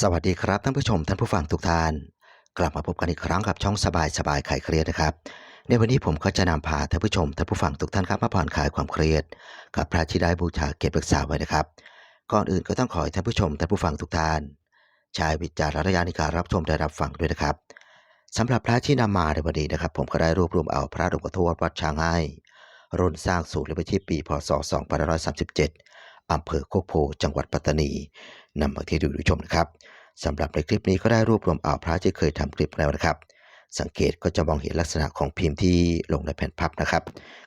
สวัสดีครับท่านผู้ชมท่านผู้ฟังทุกท่าน กลับมาพบกันอีกครั้งกับช่องสบายสบายคลายเครียดนะครับ ในวันนี้ผมก็จะนำพาท่านผู้ชมท่านผู้ฟังทุกท่านครับมาผ่อนคลายความเครียด กับพระที่ได้บูชาเก็บรักษาไว้นะครับ ก่อนอื่นก็ต้องขอให้ท่านผู้ชมท่านผู้ฟังทุกท่านใช้วิจารณญาณในการรับชมและรับฟังด้วยนะครับสำหรับพระที่นำมาในวันนี้นะครับ ผมก็ได้รวบรวมเอาพระหลวงพ่อทวดวัดช้างให้รุ่นสร้างสูตรในที่ปีพศ 2537 อำเภอโคกโพ จังหวัดปัตตานีนำมาที่ดูดูชมนะครับสำหรับในคลิปนี้ก็ได้รวบรวมเอาพระที่เคยทำคลิปแล้วนะครับ สังเกตก็จะมองเห็นลักษณะของพิมพ์ที่ลงในแผ่นพับนะครับ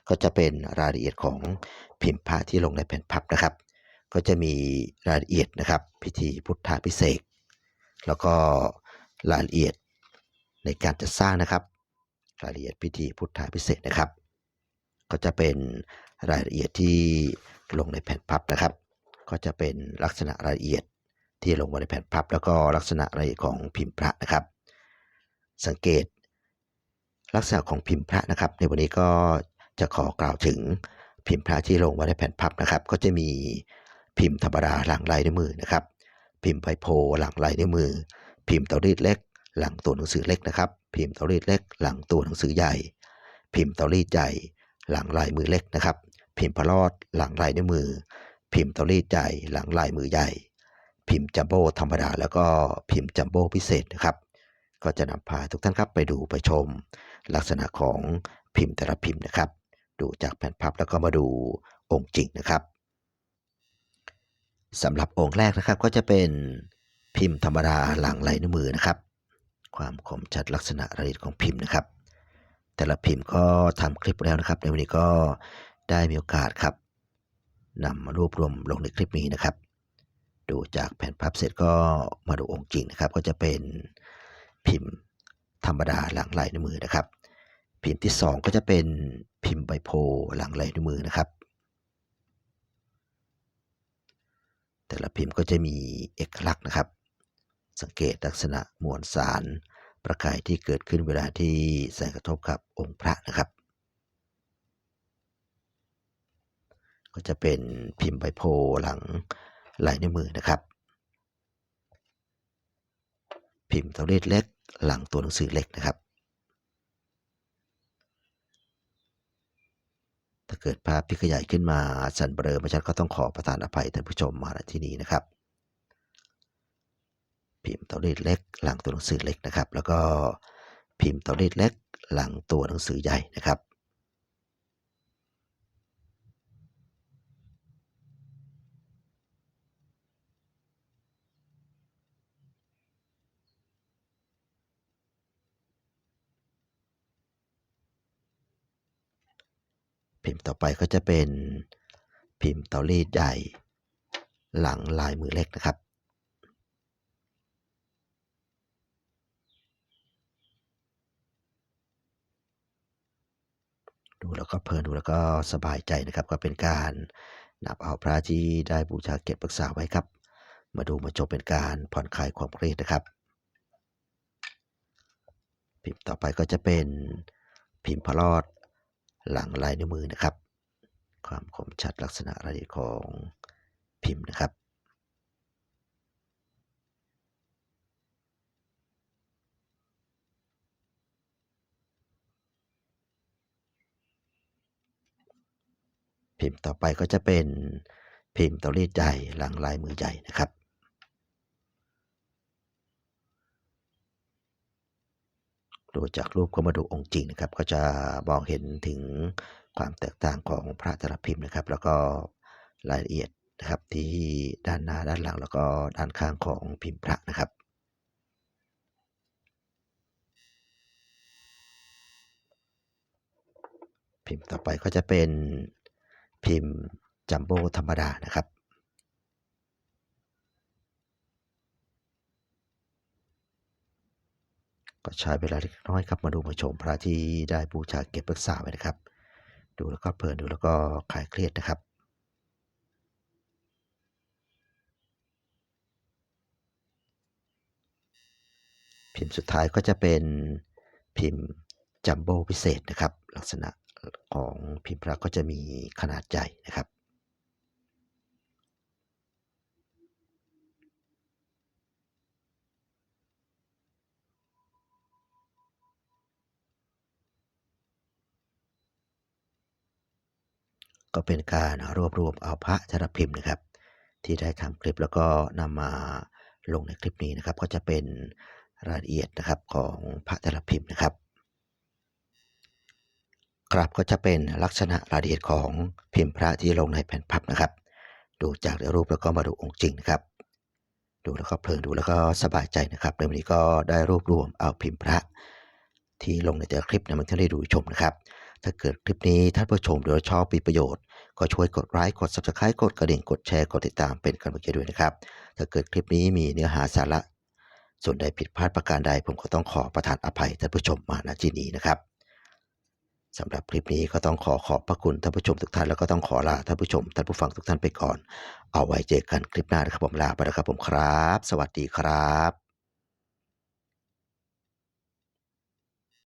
ก็จะเป็นรายละเอียดของพิมพ์พระที่ลงในแผ่นพับนะครับ ก็จะมีรายละเอียดนะครับ พิธีพุทธาพิเศษแล้วก็รายละเอียดในการจัดสร้างนะครับ รายละเอียดพิธีพุทธาพิเศษนะครับ ก็จะเป็นรายละเอียดที่ ลงในแผ่นพับนะครับ ก็จะเป็นลักษณะรายละเอียดที่ลงไว้ในแผ่นพับ แล้วก็ลักษณะรายละเอียดของพิมพ์พระนะครับ สังเกต ลักษณะของพิมพ์พระนะครับ ในวันนี้ก็จะขอกล่าวถึงพิมพ์พระที่ลงไว้ในแผ่นพับนะครับ ก็จะมีพิมพ์ธรรมดาหลังลายนิ้วมือนะครับ พิมพ์ไพโพหลังลายนิ้วมือ พิมพ์เตารีดเล็ก หลังตัวหนังสือเล็กนะครับ พิมพ์เตารีดเล็ก หลังตัวหนังสือใหญ่ พิมพ์เตารีดใหญ่ หลังลายมือเล็กนะครับ พิมพ์พลอดหลังลายนิ้วมือ พิมพ์เตารีดใหญ่หลังลายมือใหญ่ พิมพ์จัมโบ้ธรรมดา แล้วก็พิมพ์จัมโบ้พิเศษนะครับ ก็จะนำพาทุกท่านครับไปดูไปชม ลักษณะของพิมพ์แต่ละพิมพ์นะครับ ดูจากแผ่นพับแล้วก็มาดูองค์จริงนะครับสำหรับองค์แรกนะครับก็จะเป็นพิมพ์ธรรมดาหลังลายนิ้วมือนะครับ ความคมชัดลักษณะรายละเอียดของพิมพ์นะครับ แต่ละพิมพ์ก็ทำคลิปแล้วนะครับ ในวันนี้ก็ ได้มีโอกาสครับนำมารวบรวมลงในคลิปนี้นะครับ ดูจากแผ่นพับเสร็จก็มาดูองค์จริงนะครับ ก็จะเป็นพิมพ์ธรรมดาหลังลายนิ้วมือนะครับ พิมพ์ที่ 2 ก็จะเป็นพิมพ์ใบโพหลังลายนิ้วมือนะครับ แต่ละพิมพ์ก็จะมีเอกลักษณ์นะครับ สังเกตลักษณะมวลสารประกายที่เกิดขึ้นเวลาที่แสงกระทบกับองค์พระนะครับ ก็จะเป็นพิมพ์ใบโพหลังลายนิ้วมือนะครับ พิมพ์ตัวเลขเล็กหลังตัวหนังสือเล็กนะครับ ถ้าเกิดภาพที่ขยายขึ้นมาสั่นเบลอไม่ชัดก็ต้องขอประทานอภัยท่านผู้ชมมาณที่นี้นะครับ พิมพ์ตัวเลขเล็ก หลังตัวหนังสือเล็กนะครับ แล้วก็พิมพ์ตัวเลขเล็ก หลังตัวหนังสือใหญ่นะครับ พิมพ์ต่อไปก็จะเป็นพิมพ์เตารีดใหญ่ หลังลายมือเล็กนะครับ ดูแล้วก็เพลินดูแล้วก็สบายใจนะครับ ก็เป็นการนับเอาพระที่ได้บูชาเก็บรักษาไว้ครับ มาดูมาชมเป็นการผ่อนคลายความเครียดนะครับ พิมพ์ต่อไปก็จะเป็นพิมพ์พลอด หลังลายนิ้วมือนะครับ ความคมชัดลักษณะรายละเอียดของพิมพ์นะครับ พิมพ์ต่อไปก็จะเป็นพิมพ์ตารีดใหญ่หลังลายมือใหญ่นะครับ ดูจากรูปก็มาดูองค์จริงนะครับ ก็จะมองเห็นถึงความแตกต่างของพระแต่ละพิมพ์นะครับ แล้วก็รายละเอียดนะครับที่ด้านหน้าด้านหลังแล้วก็ด้านข้างของพิมพ์พระนะครับพิมพ์ต่อไปก็จะเป็นพิมพ์จัมโบ้ธรรมดานะครับ ก็ใช้เวลาเล็กน้อยครับมาดูมาชมพระที่ได้บูชาเก็บรักษาไว้นะครับ ดูแล้วก็เพลินดูแล้วก็คลายเครียดนะครับพิมพ์สุดท้ายก็จะเป็นพิมพ์จัมโบ้พิเศษนะครับ ลักษณะของพิมพ์พระก็จะมีขนาดใหญ่นะครับ ก็เป็นการรวบรวมเอาพระธนพิมพ์นะครับ ที่ได้ทำคลิปแล้วก็นำมาลงในคลิปนี้นะครับ ก็จะเป็นรายละเอียดนะครับของพระแต่ลพิมพ์นะครับครับก็จะเป็นลักษณะรายละเอียดของพิมพ์พระที่ลงในแผ่นพับนะครับ ดูจากในรูปแล้วก็มาดูองค์จริงนะครับ ดูแล้วก็เพลินดูแล้วก็สบายใจนะครับในวันนี้ก็ได้รวบรวมเอาพิมพ์พระที่ลงในแต่ละคลิปนะมันจะได้ดูชมนะครับ ถ้าเกิดคลิปนี้ท่านผู้ชมหรือชอบมีประโยชน์ ก็ช่วยกดไลค์กด subscribe กดกระดิ่งกดแชร์กดติดตามเป็นกำลังใจด้วยนะครับ ถ้าเกิดคลิปนี้มีเนื้อหาสาระ ส่วนใดผิดพลาดประการใดผมก็ต้องขอประทานอภัยท่านผู้ชมมาณที่นี้นะครับสำหรับคลิปนี้ก็ต้องขอขอบพระคุณท่านผู้ชมทุกท่านแล้วก็ต้องขอลาท่านผู้ชมท่านผู้ฟังทุกท่านไปก่อน เอาไว้เจอกันคลิปหน้านะครับผมลาไปแล้วครับผมครับ สวัสดีครับ